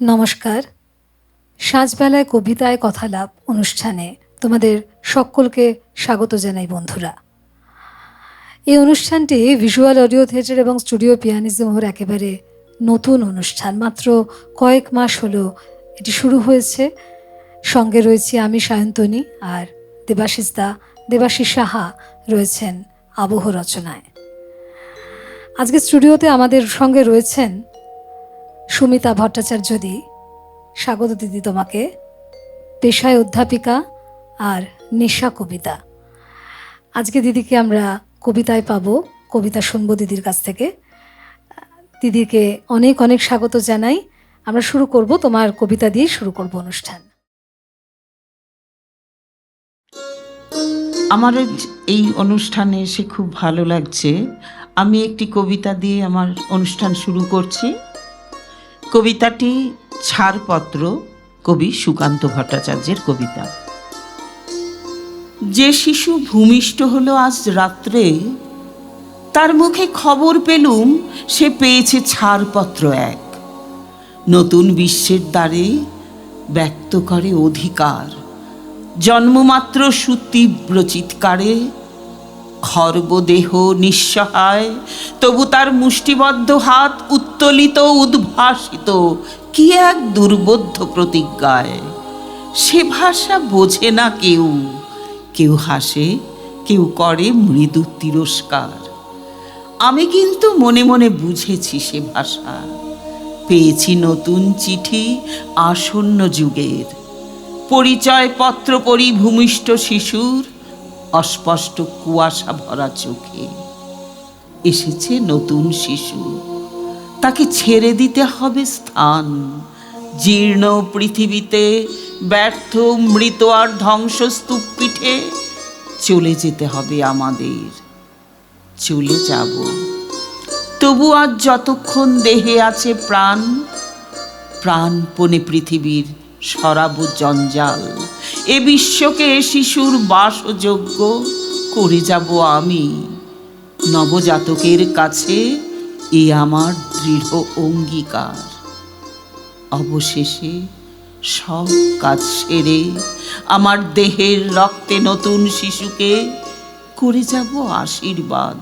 নমস্কার। সাজবেলায় কবিতায় কথালাপ অনুষ্ঠানে তোমাদের সকলকে স্বাগত জানাই বন্ধুরা। এই অনুষ্ঠানটি ভিজুয়াল অডিও থিয়েটার এবং স্টুডিও পিয়ানিজমের একেবারে নতুন অনুষ্ঠান। মাত্র কয়েক মাস হলো এটি শুরু হয়েছে। সঙ্গে রয়েছি আমি সায়ন্তনী আর দেবাশিস দা। দেবাশিস সাহা রয়েছেন আবহ রচনায়। আজকে স্টুডিওতে আমাদের সঙ্গে রয়েছেন সুমিতা ভট্টাচার্য দি স্বাগত দিদি তোমাকে, পেশায় অধ্যাপিকা আর নিশা কবিতা। আজকে দিদিকে আমরা কবিতায় পাবো, কবিতা শুনব দিদির কাছ থেকে। দিদিকে অনেক অনেক স্বাগত জানাই। আমরা শুরু করব তোমার কবিতা দিয়ে, শুরু করব অনুষ্ঠান। আমার এই অনুষ্ঠানে এসে খুব ভালো লাগছে। আমি একটি কবিতা দিয়ে আমার অনুষ্ঠান শুরু করছি। কবিতাটি ছাড়পত্র কবি সুকান্ত ভট্টাচার্যের কবিতা। যে শিশু ভূমিষ্ঠ হলো আজ রাত্রে, তার মুখে খবর পেলুম, সে পেয়েছে ছাড়পত্র এক। নতুন বিশ্বের দ্বারে ব্যক্ত করে অধিকার, জন্মমাত্র সুতীব্র চিৎকারে খর্বদেহ নিঃসহায়, তবু তার মুষ্টিবদ্ধ হাত উত্তোলিত, উদ্ভাসিত। কি এক দুর্বোধ্য প্রতিজ্ঞায়। সে ভাষা বোঝে না কেউ। কেউ হাসে, কেউ করে মৃদু তিরস্কার। আমি কিন্তু মনে মনে বুঝেছি সে ভাষা। পেয়েছি নতুন চিঠি আসন্ন যুগের। পরিচয় পত্র পরি ভূমিষ্ঠ শিশুর। অস্পষ্ট কুয়াশা ভরা চোখে। এসেছে নতুন শিশু। তাকে ছেড়ে দিতে হবে স্থান। জীর্ণ পৃথিবীতে ব্যর্থ, মৃত আর ধ্বংসস্তূপ পিঠে চলে যেতে হবে আমাদের। চলে যাব। তবু আজ যতক্ষণ দেহে আছে প্রাণ, প্রাণপণে পৃথিবীর সরাব জঞ্জাল। এ বিশ্বকে শিশুর বাসযোগ্য করে যাব আমি। নবজাতকের কাছে এ আমার দৃঢ় অঙ্গীকার। অবশেষে সব কাজ সেরে আমার দেহের রক্তে নতুন শিশুকে করে যাব আশীর্বাদ।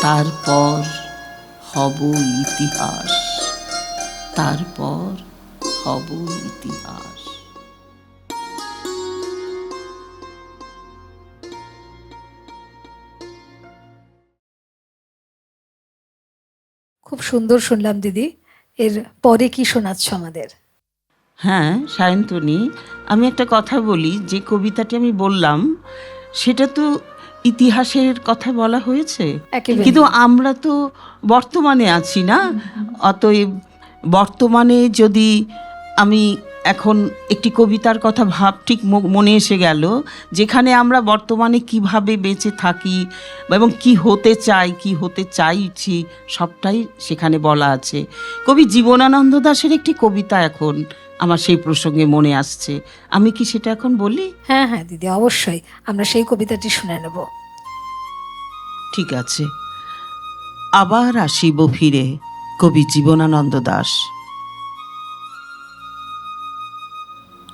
তারপর হব ইতিহাস। তারপর হব ইতিহাস। খুব সুন্দর শুনলাম দিদি। এর পরে কি শোনাচ্ছ আমাদের? হ্যাঁ সায়ন্তনি আমি একটা কথা বলি যে কবিতাটি আমি বললাম সেটা তো ইতিহাসের কথা বলা হয়েছে। কিন্তু আমরা তো বর্তমানে আছি না অতএব বর্তমানে যদি আমি এখন একটি কবিতার কথা ভাব ঠিক মনে এসে গেল যেখানে আমরা বর্তমানে কীভাবে বেঁচে থাকি এবং কি হতে চাই কি হতে চাইছি সবটাই সেখানে বলা আছে। কবি জীবনানন্দ দাশের একটি কবিতা এখন আমার সেই প্রসঙ্গে মনে আসছে। আমি কি সেটা এখন বলি? হ্যাঁ হ্যাঁ দিদি অবশ্যই। আমরা সেই কবিতাটি শুনে নেব। ঠিক আছে। আবার আসিব ফিরে কবি জীবনানন্দ দাস।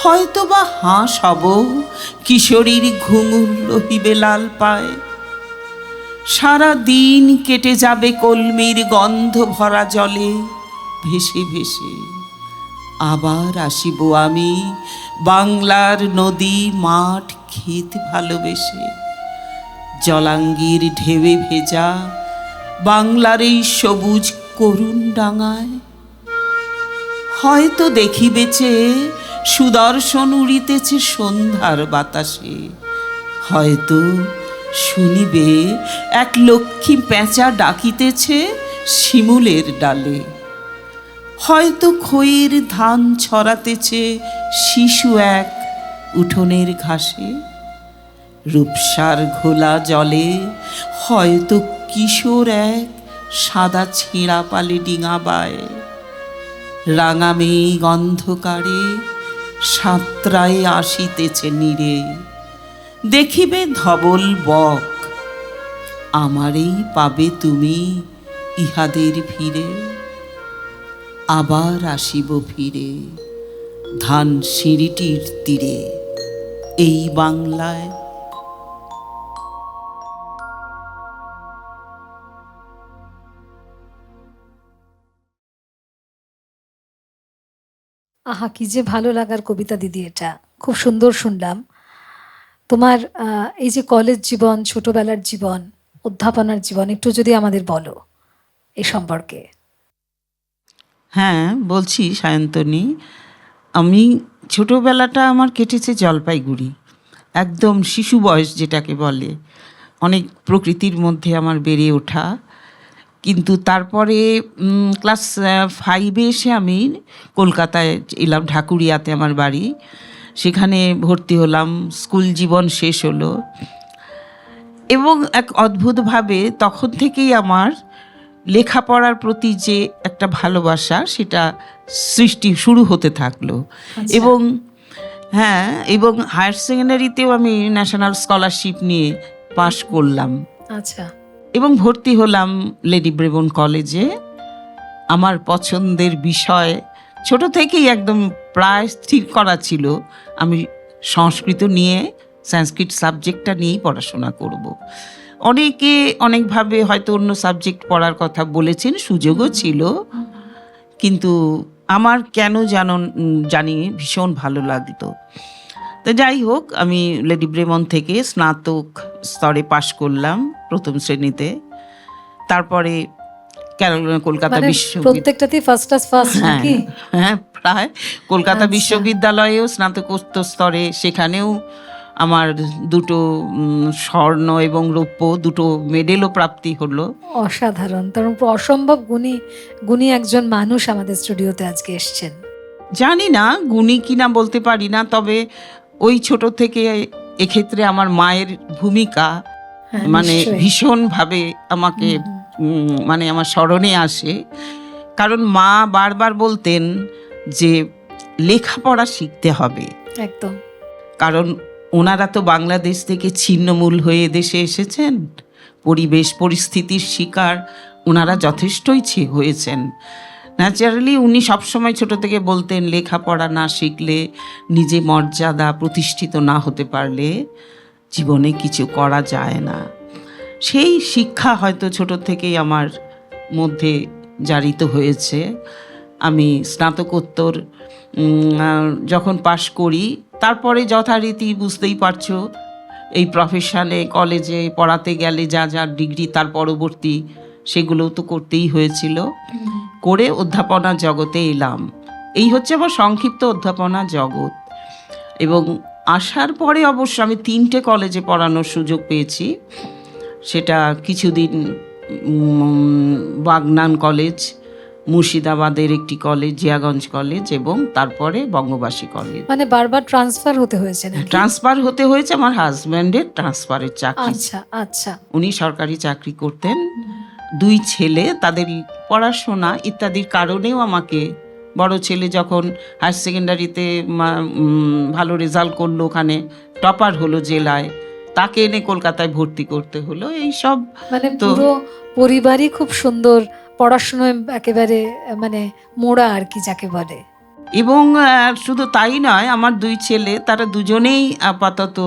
হয়তো বা হাঁস হব কিশোরীর ঘুঙুর লহিবে লাল পায়। সারা দিন কেটে যাবে কলমির গন্ধ ভরা জলে, ভেসে ভেসে আবার আসিব আমি বাংলার নদী মাঠ ক্ষেত ভালোবেসে। জলাঙ্গির ঢেবে ভেজা বাংলার এই সবুজ করুণ ডাঙায় হয়তো দেখিবেছে সুদর্শন উড়িতেছে সন্ধ্যার বাতাসে। হয়তো শুনিবে এক লক্ষ্মী পেঁচা ডাকিতেছে শিমুলের ডালে। হয়তো খইয়ের ধান ছড়াতেছে শিশু এক উঠোনের ঘাসে। রূপসার ঘোলা জলে হয়তো কিশোর এক সাদা ছেঁড়া পালে ডিঙাবায় রাঙা মেঘ অন্ধকারে সাঁতরায় আসিতেছে নীরে। দেখিবে ধবল বক, আমারই পাবে তুমি ইহাদের ফিরে আবার আসিব ফিরে ধান সিঁড়িটির তীরে। এই বাংলায় আহা, কি যে ভালো লাগার কবিতা দিদি এটা। খুব সুন্দর শুনলাম। তোমার এই যে কলেজ জীবন, ছোটবেলার জীবন, অধ্যাপনার জীবন, একটু যদি আমাদের বলো এ সম্পর্কে। হ্যাঁ বলছি সায়ন্তনী, আমি ছোটোবেলাটা আমার কেটেছে জলপাইগুড়ি। একদম শিশু বয়স যেটাকে বলে, অনেক প্রকৃতির মধ্যে আমার বেড়ে ওঠা। কিন্তু তারপরে ক্লাস ফাইভে এসে আমি কলকাতায় এলাম ঢাকুরিয়াতে আমার বাড়ি। সেখানে ভর্তি হলাম স্কুল জীবন শেষ হলো। এবং এক অদ্ভুতভাবে তখন থেকেই আমার লেখাপড়ার প্রতি যে একটা ভালোবাসা সেটা সৃষ্টি শুরু হতে থাকল। আচ্ছা। এবং হ্যাঁ এবং হায়ার সেকেন্ডারিতেও আমি ন্যাশনাল স্কলারশিপ নিয়ে পাশ করলাম। আচ্ছা। এবং ভর্তি হলাম লেডি ব্রেবন কলেজে। আমার পছন্দের বিষয় ছোট থেকেই একদম প্রায় স্থির করা ছিল। আমি সংস্কৃত নিয়ে সংস্কৃত সাবজেক্টটা নিয়েই পড়াশোনা করব। অনেকে অনেকভাবে হয়তো অন্য সাবজেক্ট পড়ার কথা বলেছেন সুযোগও ছিল। কিন্তু আমার কেন উম, জানি ভীষণ ভালো লাগতো। তো যাই হোক আমি লেডি ব্রেমন থেকে স্নাতক স্তরে পাশ করলাম প্রথম শ্রেণীতে। তারপরে কলকাতা বিশ্ববিদ্যালয় প্রত্যেকটাতেই ফার্স্ট ফার্স্ট হ্যাঁ হ্যাঁ প্রায়। কলকাতা আচ্ছা। বিশ্ববিদ্যালয়েও স্নাতকোত্তর স্তরে সেখানেও আমার দুটো স্বর্ণ এবং রৌপ্য দুটো মেডেলও প্রাপ্তি হলো। অসাধারণ। তার অসম্ভব গুণী গুণী একজন মানুষ আমাদের স্টুডিওতে আজকে এসছেন। জানি না গুণী কিনা বলতে পারি না তবে ওই ছোট থেকে এক্ষেত্রে আমার মায়ের ভূমিকা হ্যাঁ, মানে ভীষণভাবে আমাকে মানে আমার স্মরণে আসে। কারণ মা বারবার বলতেন যে লেখাপড়া শিখতে হবে। একদম। কারণ ওনারা তো বাংলাদেশ থেকে ছিন্নমূল হয়ে দেশে এসেছেন। পরিবেশ পরিস্থিতির শিকার ওনারা যথেষ্টই হয়েছেন। ন্যাচারালি উনি সবসময় ছোট থেকে বলতেন, লেখাপড়া না শিখলে নিজে মর্যাদা প্রতিষ্ঠিত না হতে পারলে জীবনে কিছু করা যায় না। সেই শিক্ষা হয়তো ছোট থেকেই আমার মধ্যে জারিত হয়েছে। আমি স্নাতকোত্তর যখন পাশ করি, তারপরে যথারীতি বুঝতেই পারছ, এই প্রফেশনে কলেজে পড়াতে গেলে যা যা ডিগ্রি তার পরবর্তী সেগুলোও তো করতেই হয়েছিল। করে অধ্যাপনা জগতে এলাম। এই হচ্ছে আমার সংক্ষিপ্ত অধ্যাপনা জগৎ। এবং আসার পরে অবশ্য আমি তিনটে কলেজে পড়ানোর সুযোগ পেয়েছি। সেটা কিছুদিন বাগনান কলেজ মুর্শিদাবাদের একটি কলেজ জিয়াগঞ্জ কলেজ এবং তারপরে বঙ্গবাসী কলেজ মানে বারবার ট্রান্সফার হতে হয়েছে ট্রান্সফার হতে হয়েছে আমার হাজব্যান্ডের ট্রান্সফারের চাকরি। আচ্ছা আচ্ছা। উনি সরকারি চাকরি করতেন। দুই ছেলে তাদের পড়াশোনা ইত্যাদির কারণেও আমাকে বড় ছেলে যখন হায়ার সেকেন্ডারিতে ভালো রেজাল্ট করল ওখানে টপার হলো জেলায় তাকে এনে কলকাতায় ভর্তি করতে হলো এই সব মানে তো- পুরো পরিবারই খুব সুন্দর পড়াশোনায় একেবারে মানে মোড়া আর কি যাকে বলে। এবং শুধু তাই নয় আমার দুই ছেলে তারা দুজনেই আপাতত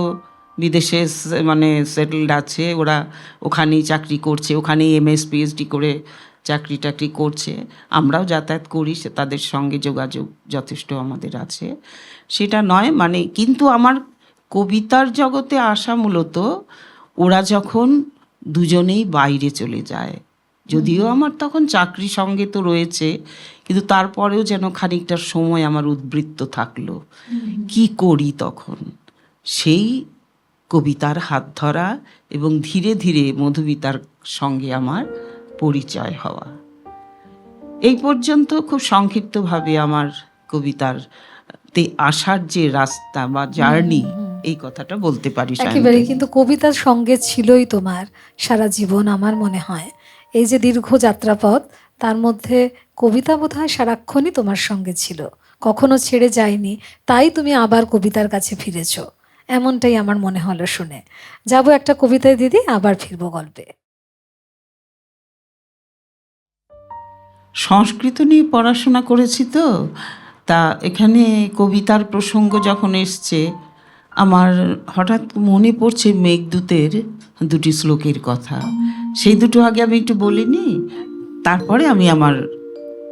বিদেশে মানে সেটেলড আছে ওরা ওখানেই চাকরি করছে ওখানেই এমএস পিএইচডি করে চাকরি টাকরি করছে। আমরাও যাতায়াত করি সে তাদের সঙ্গে যোগাযোগ যথেষ্ট আমাদের আছে। সেটা নয় মানে কিন্তু আমার কবিতার জগতে আসা মূলত ওরা যখন দুজনেই বাইরে চলে যায়। যদিও আমার তখন চাকরি সঙ্গে তো রয়েছে কিন্তু তারপরেও যেন খানিকটা সময় আমার উদ্বৃত্ত থাকল। কি করি তখন? সেই কবিতার হাত ধরা এবং ধীরে ধীরে মধুবিতার সঙ্গে আমার পরিচয় হওয়া। এই পর্যন্ত খুব সংক্ষিপ্তভাবে আমার কবিতার তে আসার যে রাস্তা বা জার্নি এই কথাটা বলতে পারি একেবারে কিন্তু কবিতার সঙ্গে ছিলই তোমার সারা জীবন আমার মনে হয়। এই যে দীর্ঘ যাত্রাপথ তার মধ্যে কবিতা বোধ হয় সারাক্ষণই তোমার সঙ্গে ছিল। কখনো ছেড়ে যায়নি তাই তুমি আবার কবিতার কাছে ফিরেছো। এমনটাই আমার মনে হলো শুনে। যাব একটা কবিতায়, দিদি, আবার ফিরবো গল্পে। সংস্কৃত নিয়ে পড়াশোনা করেছি তো, তা এখানে কবিতার প্রসঙ্গ যখন এসছে, আমার হঠাৎ মনে পড়ছে মেঘদূতের দুটি শ্লোকের কথা। সেই দুটো আগে আমি একটু বলিনি, তারপরে আমি আমার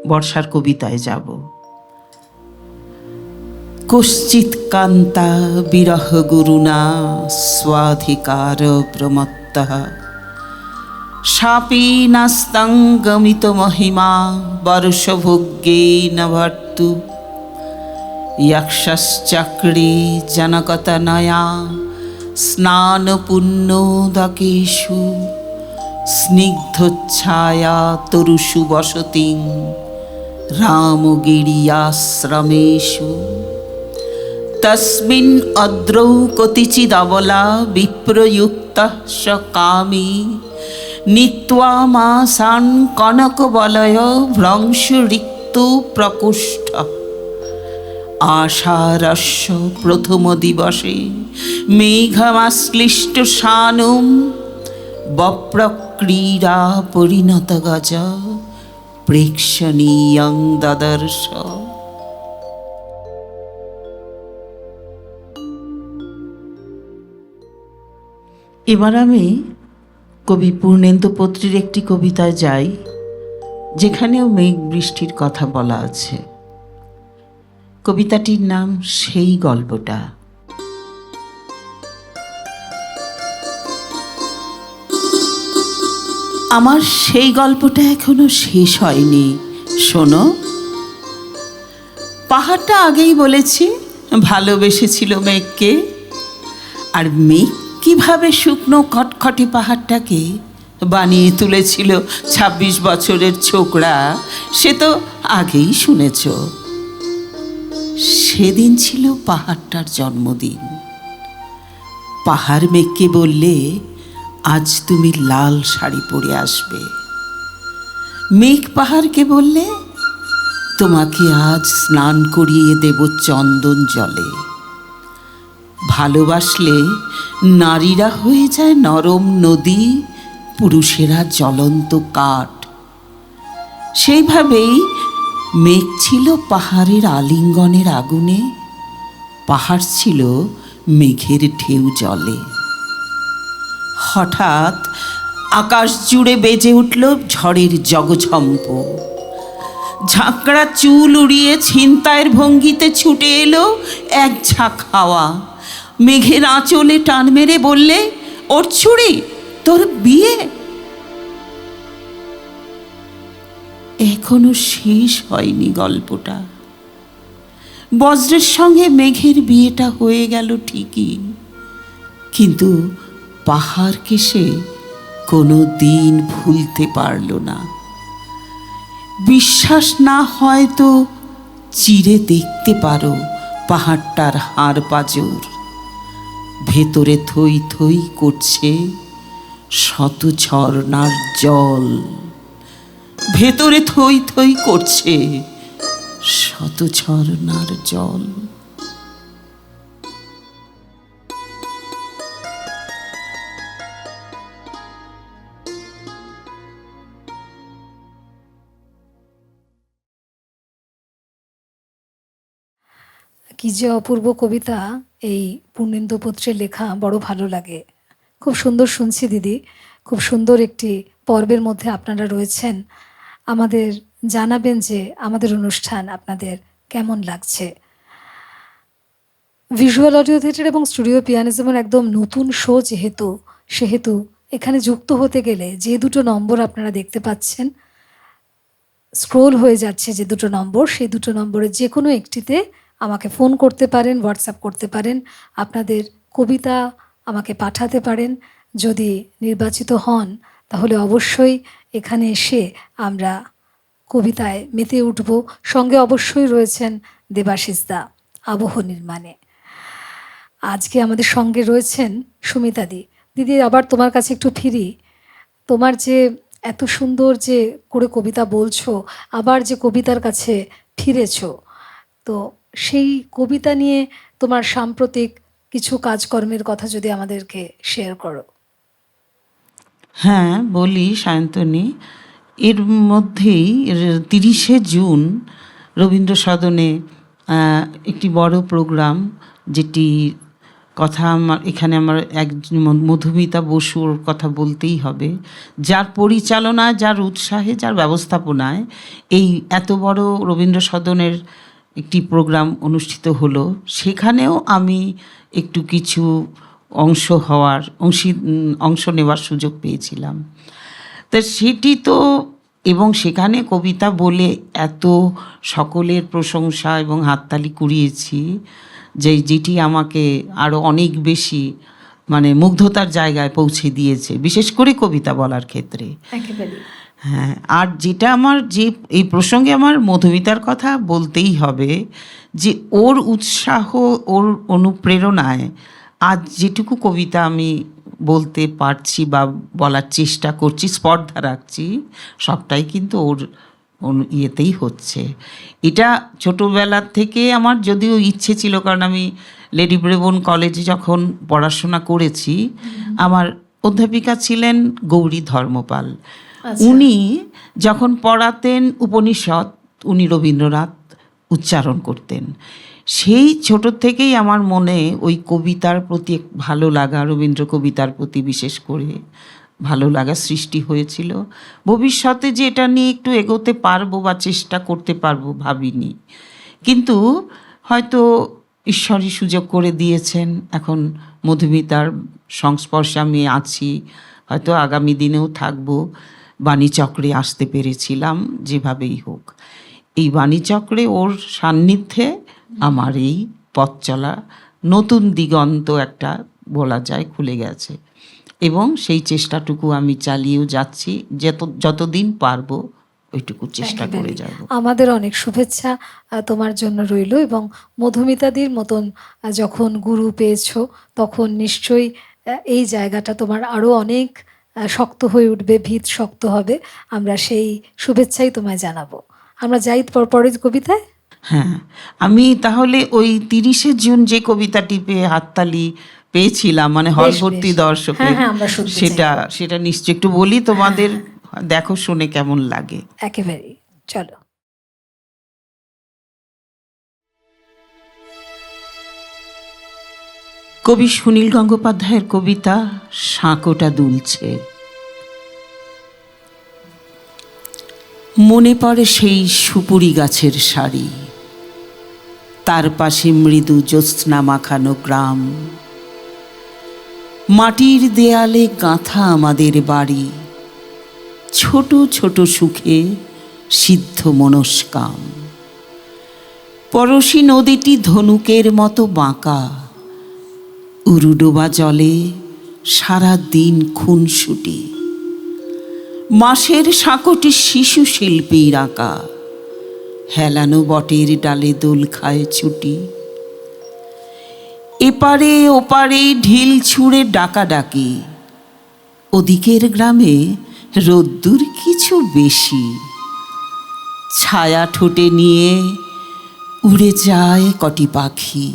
বর্ষার কবিতায় যাব। কশ্চিৎ কান্তা বিরহ গুরুণা স্বাধিকার প্রমত্তঃ। শাপীনাস্তাং গমিত মহিমা বর্ষভোগ্যেন ভর্তু যক্ষশ্চক্রে জনকতনয়া স্নানপুণ্যোদকেষু স্নিগ্ধচ্ছায়া তরুষু বসতিং রামগিরিয়াশ্রমেষু। তস্মিन् অদ্রৌ কতিচিদবলা বিপ্রযুক্তः স কামী নীত্वा মাসান কনকবলয় ভ্রংশরিক্ত প্রকোষ্ঠ আষাঢ়স্য প্রথম দিবসে মেঘমাশ্লিষ্ট শানুম বপ্রক্রীড়া পরিণত গজ প্রেক্ষণীয়ং দদর্শ এবার আমি কবি পূর্ণেন্দু পত্রীর একটি কবিতায় যাই, যেখানেও মেঘ বৃষ্টির কথা বলা আছে। কবিতাটির নাম সেই গল্পটা। আমার সেই গল্পটা এখনও শেষ হয়নি। শোনো। পাহাড়টা আগেই বলেছি, ভালোবেসেছিল মেঘকে। আর মেঘ কীভাবে শুকনো খটখটে পাহাড়টাকে বানিয়ে তুলেছিল ২৬ বছরের ছোকরা, সে তো আগেই শুনেছ। সেদিন ছিল পাহাড়টার জন্মদিন। পাহাড় মেঘকে বললে, আজ তুমি লাল শাড়ি পরে আসবে। মেঘ পাহাড়কে বললে, তোমাকে আজ স্নান করিয়ে দেব চন্দন জলে। ভালোবাসলে নারীরা হয়ে যায় নরম নদী, পুরুষেরা জ্বলন্ত কাঠ। সেইভাবেই মেঘ ছিল পাহাড়ের আলিঙ্গনের আগুনে, পাহাড় ছিল মেঘের ঢেউ জলে। হঠাৎ আকাশ জুড়ে বেজে উঠল ঝড়ের জগঝম্প। ঝাঁকড়া চুল উড়িয়ে ছিনতাইয়ের ভঙ্গিতে ছুটে এলো এক ঝাঁক হাওয়া। মেঘের আঁচলে টান মেরে বললে, ওর ছুরি, তোর বিয়ে? এখনও শেষ হয়নি গল্পটা। বজ্রের সঙ্গে মেঘের বিয়েটা হয়ে গেল ঠিকই। কিন্তু পাহাড়কে সে কোনো দিন ভুলতে পারল না। বিশ্বাস না হয় তো চিরে দেখতে পারো পাহাড়টার হাড় পাজর। ভেতরে থই থই করছে শত ঝর্ণার জল। ভেতরে থই থই করছে শত ঝর্ণার জল। কি যে অপূর্ব কবিতা এই পূর্ণেন্দু পত্রের লেখা বড় ভালো লাগে। খুব সুন্দর শুনছি দিদি। খুব সুন্দর একটি পর্বের মধ্যে আপনারা রয়েছেন। আমাদের জানাবেন যে আমাদের অনুষ্ঠান আপনাদের কেমন লাগছে। ভিজুয়াল অডিও থিয়েটার এবং স্টুডিও পিয়ানিজমের একদম নতুন শো যেহেতু, সেহেতু এখানে যুক্ত হতে গেলে যে দুটো নম্বর আপনারা দেখতে পাচ্ছেন স্ক্রোল হয়ে যাচ্ছে যে দুটো নম্বর, সেই দুটো নম্বরে যে কোনো একটিতে আমাকে ফোন করতে পারেন হোয়াটসঅ্যাপ করতে পারেন, আপনাদের কবিতা আমাকে পাঠাতে পারেন। যদি নির্বাচিত হন, তাহলে অবশ্যই এখানে এসে আমরা কবিতায় মেতে উঠব। সঙ্গে অবশ্যই রয়েছেন দেবাশিস দা, আবহ নির্মাণে। আজকে আমাদের সঙ্গে রয়েছেন সুমিতা দি। দিদি, আবার তোমার কাছে একটু ফিরি। তোমার যে এত সুন্দর যে করে কবিতা বলছো, আবার যে কবিতার কাছে ফিরেছো, তো সেই কবিতা নিয়ে তোমার সাম্প্রতিক কিছু কাজকর্মের কথা যদি আমাদেরকে শেয়ার করো। হ্যাঁ বলি সায়ন্তনী। এর মধ্যেই তিরিশে জুন রবীন্দ্র সদনে একটি বড় প্রোগ্রাম যেটি কথা আমার, এখানে আমার এক মধুমিতা বসুর কথা বলতেই হবে। যার পরিচালনায়, যার উৎসাহে, যার ব্যবস্থাপনায় এই এত বড় রবীন্দ্র সদনের একটি প্রোগ্রাম অনুষ্ঠিত হলো, সেখানেও আমি একটু কিছু অংশ হওয়ার, অংশী অংশ নেওয়ার সুযোগ পেয়েছিলাম। তা সেটি তো, এবং সেখানে কবিতা বলে এত সকলের প্রশংসা এবং হাততালি কুড়িয়েছি যে যেটি আমাকে আরও অনেক বেশি মানে মুগ্ধতার জায়গায় পৌঁছে দিয়েছে, বিশেষ করে কবিতা বলার ক্ষেত্রে। হ্যাঁ আর যেটা আমার যে এই প্রসঙ্গে আমার মধুমিতার কথা বলতেই হবে যে ওর উৎসাহ ওর অনুপ্রেরণায় আজ যেটুকু কবিতা আমি বলতে পারছি বা বলার চেষ্টা করছি স্পর্ধা রাখছি সবটাই কিন্তু ওর ইয়েতেই হচ্ছে। এটা ছোটোবেলার থেকে আমার যদিও ইচ্ছে ছিল কারণ আমি লেডি ব্রেবন কলেজে যখন পড়াশোনা করেছি আমার অধ্যাপিকা ছিলেন গৌরী ধর্মপাল। উনি যখন পড়াতেন উপনিষদ, উনি রবীন্দ্রনাথ উচ্চারণ করতেন। সেই ছোট থেকেই আমার মনে ওই কবিতার প্রতি ভালো লাগা, রবীন্দ্র কবিতার প্রতি বিশেষ করে ভালো লাগা সৃষ্টি হয়েছিল। ভবিষ্যতে যে এটা নিয়ে একটু এগোতে পারব বা চেষ্টা করতে পারব ভাবিনি। কিন্তু হয়তো ঈশ্বরই সুযোগ করে দিয়েছেন। এখন মধুমিতার সংস্পর্শে আমি আছি। হয়তো আগামী দিনেও থাকব। বাণীচক্রে আসতে পেরেছিলাম যেভাবেই হোক। এই বাণীচক্রে ওর সান্নিধ্যে আমার এই পথ চলা নতুন দিগন্ত একটা বলা যায় খুলে গেছে। এবং সেই চেষ্টাটুকু আমি চালিয়েও যাচ্ছি যত যতদিন পারব ওইটুকু চেষ্টা করে যাব। আমাদের অনেক শুভেচ্ছা তোমার জন্য রইল এবং মধুমিতাদির মতন যখন গুরু পেয়েছ তখন নিশ্চয়ই এই জায়গাটা তোমার আরও অনেক শক্ত হয়ে উঠবে ভিত শক্ত হবে। আমরা সেই শুভেচ্ছাই তোমায় জানাব। আমরা যাই পর- পরের কবিতায়? হ্যাঁ আমি তাহলে ওই তিরিশে জুন যে কবিতাটি পেয়ে হাততালি পেয়েছিলাম মানে হলভর্তি দর্শক হ্যাঁ, হ্যাঁ, সেটা সেটা নিশ্চয় একটু বলি তোমাদের। দেখো শুনে কেমন লাগে। একেবারে চলো। কবি সুনীল গঙ্গোপাধ্যায়ের কবিতা সাঁকোটা দুলছে। মনে পড়ে সেই সুপুরি গাছের শাড়ি তার পাশে মৃদু জ্যোৎস্না মাখানো গ্রাম। মাটির দেয়ালে গাঁথা আমাদের বাড়ি। ছোট ছোট সুখে সিদ্ধ মনস্কাম। পরশী নদীটি ধনুকের মতো বাঁকা। উরুডোবা জলে সারা দিন খুনসুটি মাসের সাঁকটি শিশু শিল্পীর আঁকা। হেলানো বটের ডালে দোল খায় ছুটি। এপারে ওপারে ঢিল ছুঁড়ে ডাকাডাকি। ওদিকের গ্রামে রোদ্দুর কিছু বেশি। ছায়া ঠোঁটে নিয়ে উড়ে যায় কটি পাখি।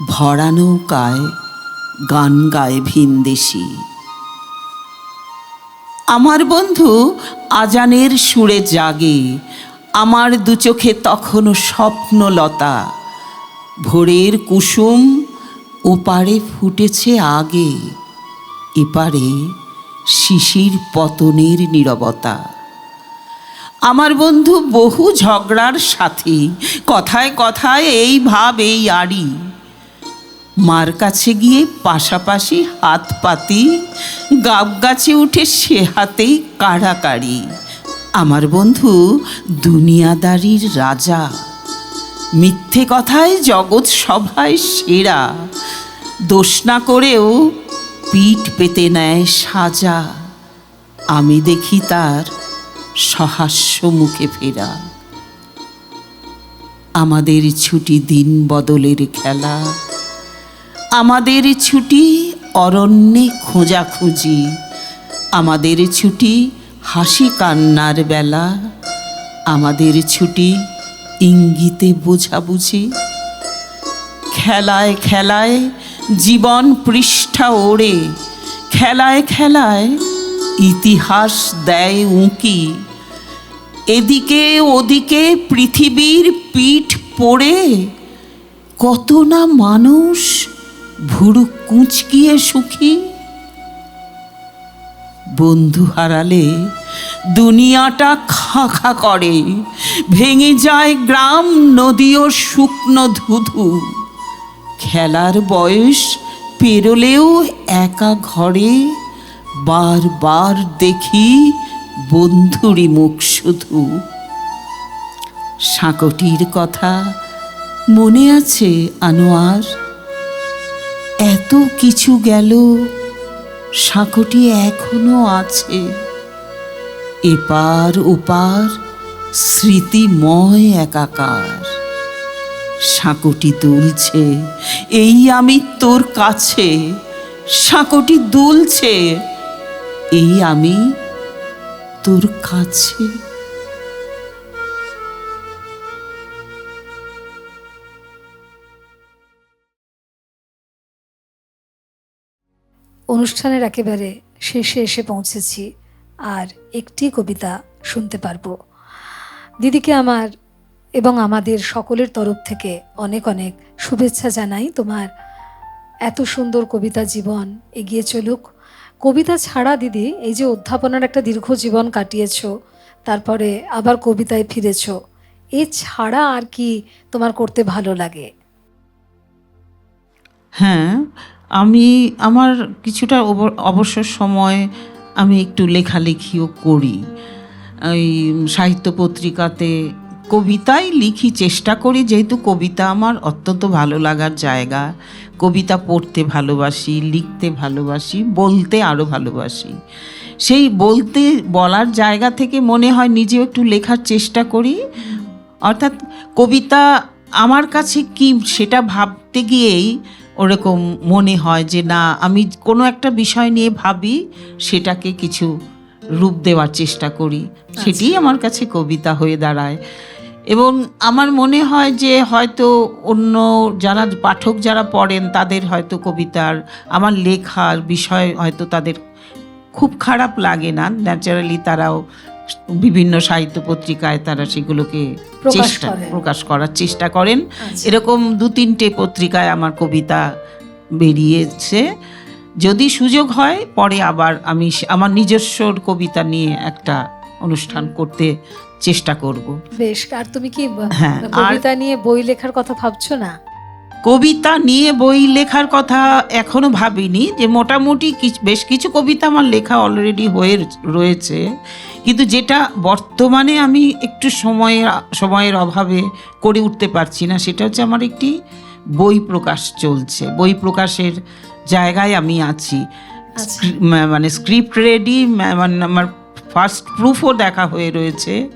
ভরা নৌকায় গান গায় ভিনদেশি আমার বন্ধু আজানের সুরে জাগে, আমার দু চোখে তখনও স্বপ্নলতা। ভোরের কুসুম ওপারে ফুটেছে আগে, এপারে শিশির পতনের নীরবতা। আমার বন্ধু বহু ঝগড়ার সাথী, কথায় কথায় এই ভাব, এই আড়ি। মার কাছে গিয়ে পাশাপাশি হাত পাতি, গাব গাছে উঠে সে হাতেই কাড়াকাড়ি। আমার বন্ধু দুনিয়াদারির রাজা। মিথ্যে কথায় জগৎ সভায় সেরা। দোষ না করেও পিঠ পেতে নেয় সাজা। আমি দেখি তার সহাস্য মুখে ফেরা। আমাদের ছুটি দিন বদলের খেলা। আমাদের ছুটি অরণ্যে খোঁজাখুঁজি। আমাদের ছুটি হাসি কান্নার বেলা। আমাদের ছুটি ইঙ্গিতে বোঝাবুঝি। খেলায় খেলায় জীবন পৃষ্ঠা ওড়ে। খেলায় খেলায় ইতিহাস দেয় উঁকি। এদিকে ওদিকে পৃথিবীর পিঠ পড়ে। কত না মানুষ ভুরু কুঁচকিয়ে সুখী? বন্ধু হারালে দুনিয়াটা খা খা করে, ভেঙে যায় গ্রাম নদী ও শুকনো ধুধু। খেলার বয়স পেরোলেও একা ঘরে, বারবার দেখি বন্ধুরি মুখ শুধু। সাঁকটির কথা মনে আছে আনোয়ার? এত কিছু গেল, সাঁকটি এখনও আছে। এপার ওপার স্মৃতিময় একাকার, সাঁকটি দুলছে, এই আমি তোর কাছে, সাঁকটি দুলছে, এই আমি তোর কাছে। অনুষ্ঠানের একেবারে শেষে এসে পৌঁছেছি আর একটি কবিতা শুনতে পারব। দিদিকে আমার এবং আমাদের সকলের তরফ থেকে অনেক অনেক শুভেচ্ছা জানাই তোমার এত সুন্দর কবিতা জীবন এগিয়ে চলুক। কবিতা ছাড়া দিদি, এই যে অধ্যাপনার একটা দীর্ঘ জীবন কাটিয়েছ, তারপরে আবার কবিতায় ফিরেছ, এ ছাড়া আর কি তোমার করতে ভালো লাগে? হ্যাঁ আমি, আমার কিছুটা অব- অবসর সময় আমি একটু লেখালেখিও করি। ওই সাহিত্য পত্রিকাতে কবিতাই লিখি, চেষ্টা করি, যেহেতু কবিতা আমার অত্যন্ত ভালো লাগার জায়গা। কবিতা পড়তে ভালোবাসি, লিখতে ভালোবাসি, বলতে আরও ভালোবাসি। সেই বলতে, বলার জায়গা থেকে মনে হয় নিজেও একটু লেখার চেষ্টা করি। অর্থাৎ কবিতা আমার কাছে কি সেটা ভাবতে গিয়েই ওরকম মনে হয় যে না আমি কোনো একটা বিষয় নিয়ে ভাবি সেটাকে কিছু রূপ দেওয়ার চেষ্টা করি। সেটিই আমার কাছে কবিতা হয়ে দাঁড়ায়। এবং আমার মনে হয় যে হয়তো অন্য যারা পাঠক যারা পড়েন তাদের হয়তো কবিতার আমার লেখার বিষয় হয়তো তাদের খুব খারাপ লাগে না। ন্যাচারালি তারাও বিভিন্ন সাহিত্য পত্রিকায় তারা সেগুলোকে চেষ্টা প্রকাশ করার চেষ্টা করেন। আচ্ছা। এরকম দু তিনটে পত্রিকায় আমার কবিতা বেরিয়েছে। যদি সুযোগ হয় পরে আবার আমি আমার নিজস্ব কবিতা নিয়ে একটা অনুষ্ঠান করতে চেষ্টা করব। বেশ আর তুমি কি হ্যাঁ, কবিতা নিয়ে বই লেখার কথা ভাবছ না? কবিতা নিয়ে বই লেখার কথা এখনও ভাবিনি যে মোটামুটি বেশ কিছু কবিতা আমার লেখা অলরেডি হয়ে রয়েছে। কিন্তু যেটা বর্তমানে আমি একটু সময়ের সময়ের অভাবে করে উঠতে পারছি না সেটা হচ্ছে আমার একটি বই প্রকাশ চলছে। বই প্রকাশের জায়গায় আমি আছি। আচ্ছা। মানে স্ক্রিপ্ট রেডি মানে আমার ফার্স্ট প্রুফও দেখা হয়ে রয়েছে।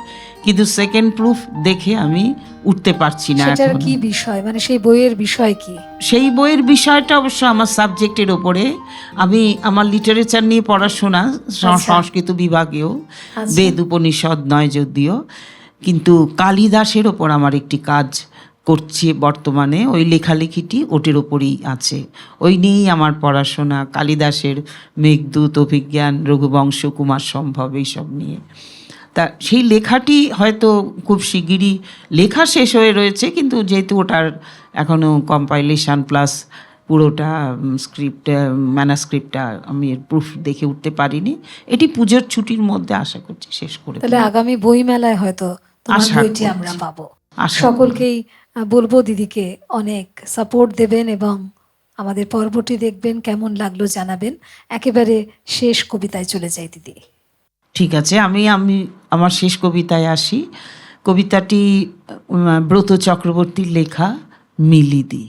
কিন্তু সেকেন্ড প্রুফ দেখে আমি উঠতে পারছি না সেটার কি বিষয়? মানে সেই বইয়ের বিষয় কি? সেই বইয়ের বিষয়টা অবশ্য আমার সাবজেক্টের ওপরে। আমি আমার লিটারেচার নিয়ে পড়াশোনা আচ্ছা। সংস্কৃত বিভাগেও আচ্ছা। বেদ উপনিষদ নয় যদিও। কিন্তু কালিদাসের ওপর আমার একটি কাজ করছি বর্তমানে। ওই লেখালেখিটি ওটের ওপরেই আছে। ওই নিয়েই আমার পড়াশোনা। কালিদাসের মেঘদূত অভিজ্ঞান রঘুবংশ কুমার সম্ভব এইসব নিয়ে। তা সেই লেখাটি হয়তো খুব শিগগিরই লেখা শেষ হয়ে রয়েছে কিন্তু যেহেতু ওটার এখনও কম্পাইলেশন প্লাস পুরোটা স্ক্রিপ্ট ম্যানাস্ক্রিপ্টটা আমি প্রুফ দেখে উঠতে পারিনি এটি পুজোর ছুটির মধ্যে আশা করছি শেষ করে তাহলে আগামী বই মেলায় হয়তো বইটি আমরা পাবো। সকলকেই বলব দিদিকে অনেক সাপোর্ট দেবেন এবং আমাদের পর্বটি দেখবেন কেমন লাগল জানাবেন। একেবারে শেষ কবিতায় চলে যাই দিদি। ঠিক আছে, আমি আমি আমার শেষ কবিতায় আসি। কবিতাটি ব্রত চক্রবর্তীর লেখা মিলিদি।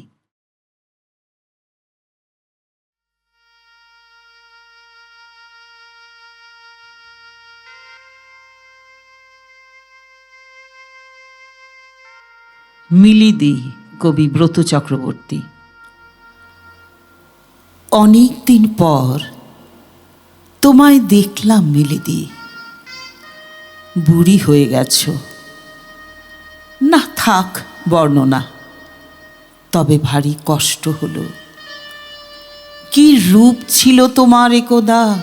মিলিদি, কবি ব্রত চক্রবর্তী। অনেক দিন পর তোমায় দেখলাম মিলিদি। বুড়ি হয়ে গেছ। না থাক, বর্ণনা। তবে ভারী কষ্ট হলো। কি রূপ ছিল তোমার একদা?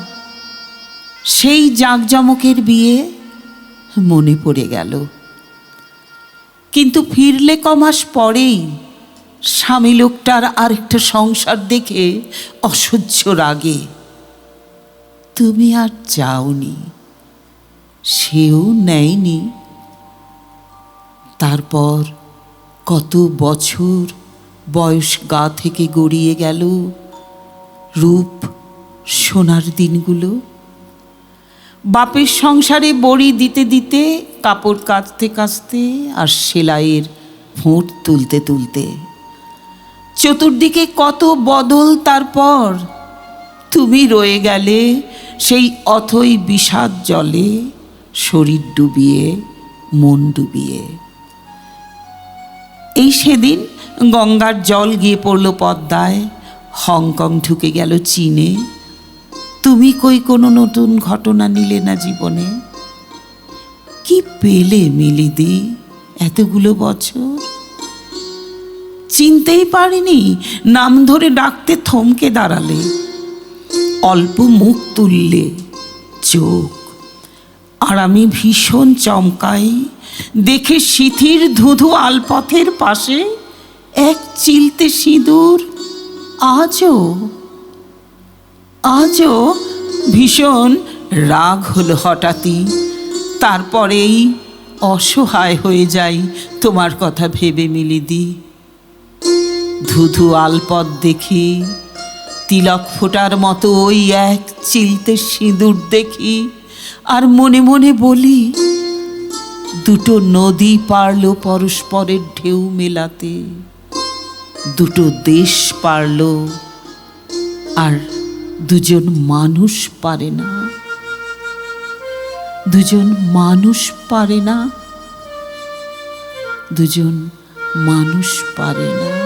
সেই জাঁকজমকের বিয়ে মনে পড়ে গেল। কিন্তু ফিরলে কমাস পরেই স্বামী লোকটার আরেকটা সংসার দেখে অসহ্য রাগে। তুমি আর যাওনি, সেও নেয়নি। তারপর কত বছর বয়স গা থেকে গড়িয়ে গেল রূপ সোনার দিনগুলো। বাপের সংসারে বড়ি দিতে দিতে, কাপড় কাচতে কাচতে আর সেলাইয়ের ফোঁট তুলতে তুলতে। চতুর্দিকে কত বদল তারপর তুমি রয়ে গেলে সেই অথই বিষাদ জলে শরীর ডুবিয়ে, মন ডুবিয়ে। এই সেদিন গঙ্গার জল গিয়ে পড়ল পদ্মায়, হংকং ঢুকে গেল চীনে। তুমি কই কোনো নতুন ঘটনা নিলে না জীবনে? কি পেলে মিলিদি এতগুলো বছর? চিনতেই পারিনি, নাম ধরে ডাকতে থমকে দাঁড়ালে। অল্প মুখ তুললে চোখ। আর আমি ভীষণ চমকাই। দেখে সিথির ধুধু আলপথের পাশে এক চিলতে সিঁদুর। আজও আজও ভীষণ রাগ হলো হঠাৎই। তারপরেই অসহায় হয়ে যাই তোমার কথা ভেবে মিলি মিলিদি। ধুধু আলপথ দেখি তিলক ফোটার মতো ওই এক চিলতে সিঁদুর দেখি আর মনে মনে বলি, দুটো নদী পারল পরস্পরের ঢেউ মেলাতে, দুটো দেশ পারল আর দুজন মানুষ পারে না। দুজন মানুষ পারে না, দুজন মানুষ পারে না।